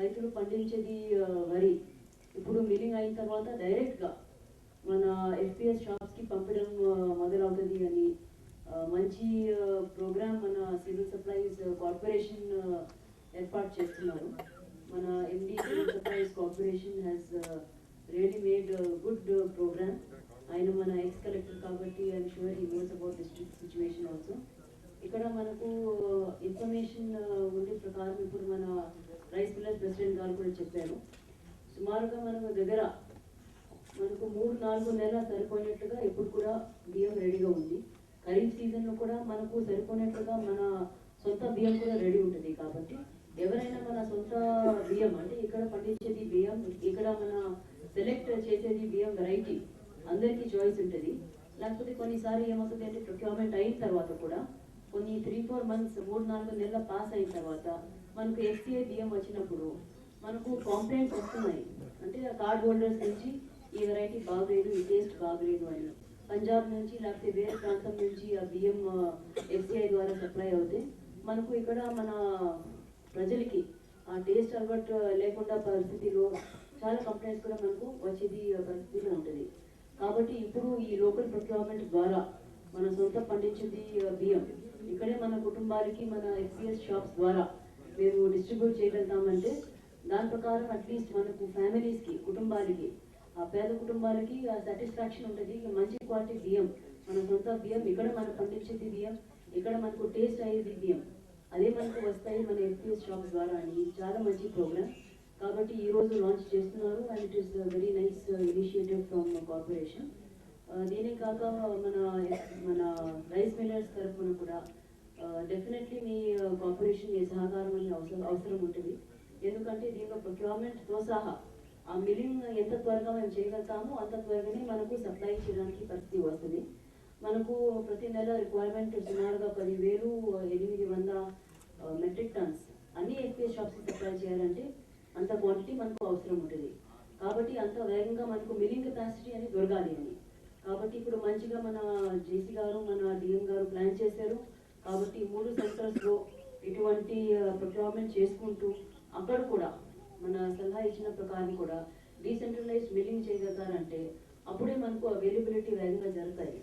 రైతులు పండించేది వరి. ఇప్పుడు మిల్లింగ్ అయిన తర్వాత డైరెక్ట్గా మన ఎఫ్పిఎస్ షాప్స్కి పంపడం మొదలవుతుంది అని మంచి ప్రోగ్రామ్ మన సివిల్ సప్లైస్ కార్పొరేషన్ ఏర్పాటు చేస్తున్నారు. మన MD civil supplies corporation has really made good program ఆయన మన ఎక్స్ కలెక్టర్ కాబట్టి I'm sure he knows about district situation also ఇక్కడ మనకు ఇన్ఫర్మేషన్ ఉండే ప్రకారం ఇప్పుడు మన గారు కూడా చెప్పారు సుమారుగా మనకు దగ్గర మనకు మూడు నాలుగు నెలల సరిపోయినట్లుగా ఇప్పుడు కూడా బియ్యం రెడీగా ఉంది. ఖరీఫ్ సీజన్లో కూడా మనకు సరిపోయినట్లుగా మన సొంత బియ్యం కూడా రెడీ ఉంటుంది కాబట్టి ఎవరైనా మన సొంత బియ్యం అంటే ఇక్కడ పండించేది బియ్యం ఇక్కడ మన సెలెక్ట్ చేసేది బియ్యం వెరైటీ అందరికీ చాయిస్ ఉంటుంది. లేకపోతే కొన్నిసారి ఏమవుతుంది అంటే ప్రొక్యూర్మెంట్ అయిన తర్వాత కూడా కొన్ని త్రీ ఫోర్ మంత్స్ మూడు నాలుగు నెలల పాస్ అయిన తర్వాత మనకు ఎఫ్సిఐ బియ్యం వచ్చినప్పుడు మనకు కాంప్లైంట్స్ వస్తున్నాయి. అంటే ఆ కార్డ్ హోల్డర్స్ నుంచి ఈ వెరైటీ బాగలేదు ఈ టేస్ట్ బాగలేదు అని. పంజాబ్ నుంచి లేకపోతే వేరే ప్రాంతం నుంచి ఆ బియ్యం ఎఫ్సిఐ ద్వారా సప్లై అవుతే మనకు ఇక్కడ మన ప్రజలకి ఆ టేస్ట్ అలవాటు లేకుండా పరిస్థితిలో చాలా కంప్లైంట్స్ కూడా మనకు వచ్చేది పరిస్థితిలో ఉంటుంది. కాబట్టి ఇప్పుడు ఈ లోకల్ ప్రొక్యూర్మెంట్ ద్వారా మన సొంత పండించింది బియ్యం ఇక్కడే మన కుటుంబాలకి మన ఎఫ్సిఎస్ షాప్స్ ద్వారా మేము డిస్ట్రిబ్యూట్ చేయగలుగుతామంటే దాని ప్రకారం అట్లీస్ట్ మనకు ఫ్యామిలీస్కి కుటుంబాలకి ఆ పేద కుటుంబాలకి ఆ సాటిస్ఫాక్షన్ ఉంటుంది. మంచి క్వాలిటీ బియ్యం మన సొంత బియ్యం ఇక్కడ మనం పండించేది బియ్యం ఇక్కడ మనకు టేస్ట్ అయ్యేది బియ్యం. అదే మనకు వస్తాయి మన ఎల్పిఎస్ షాప్ ద్వారా అని చాలా మంచి ప్రోగ్రామ్ కాబట్టి ఈ రోజు లాంచ్ చేస్తున్నారు and it is very nice initiative from corporation దీనే కాక మన మన రైస్ మిల్లర్స్ తరఫున కూడా uh, డెఫినెట్లీ మీ uh, కార్పొరేషన్ మీ సహకారం అనే అవసరం అవసరం ఉంటుంది. ఎందుకంటే దీంట్లో ప్రొక్యూర్మెంట్తో సహా ఆ మిల్లింగ్ ఎంత త్వరగా మేము చేయగలుగుతామో అంత త్వరగానే మనకు సప్లై చేయడానికి పరిస్థితి వస్తుంది. మనకు ప్రతి నెల రిక్వైర్మెంట్ సుమారుగా పదివేలు ఎనిమిది వంద మెట్రిక్ టన్స్ అన్ని ఎఫ్పిఎస్ షాప్స్ సప్లై చేయాలంటే అంత క్వాంటిటీ మనకు అవసరం ఉంటుంది. కాబట్టి అంత వేగంగా మనకు మిల్లింగ్ కెపాసిటీ అని దొరకాలి అని. కాబట్టి ఇప్పుడు మంచిగా మన జేసీ గారు మన డిఎం గారు ప్లాన్ చేశారు. కాబట్టి మూడు సెంటర్స్లో ఇటువంటి ప్రొక్యూర్మెంట్ చేసుకుంటూ అక్కడ కూడా మన సలహా ఇచ్చిన ప్రకారం కూడా డీసెంట్రలైజ్ మిల్లింగ్ చేయగలుగుతారంటే అప్పుడే మనకు అవైలబిలిటీ వేగంగా జరుగుతాయి.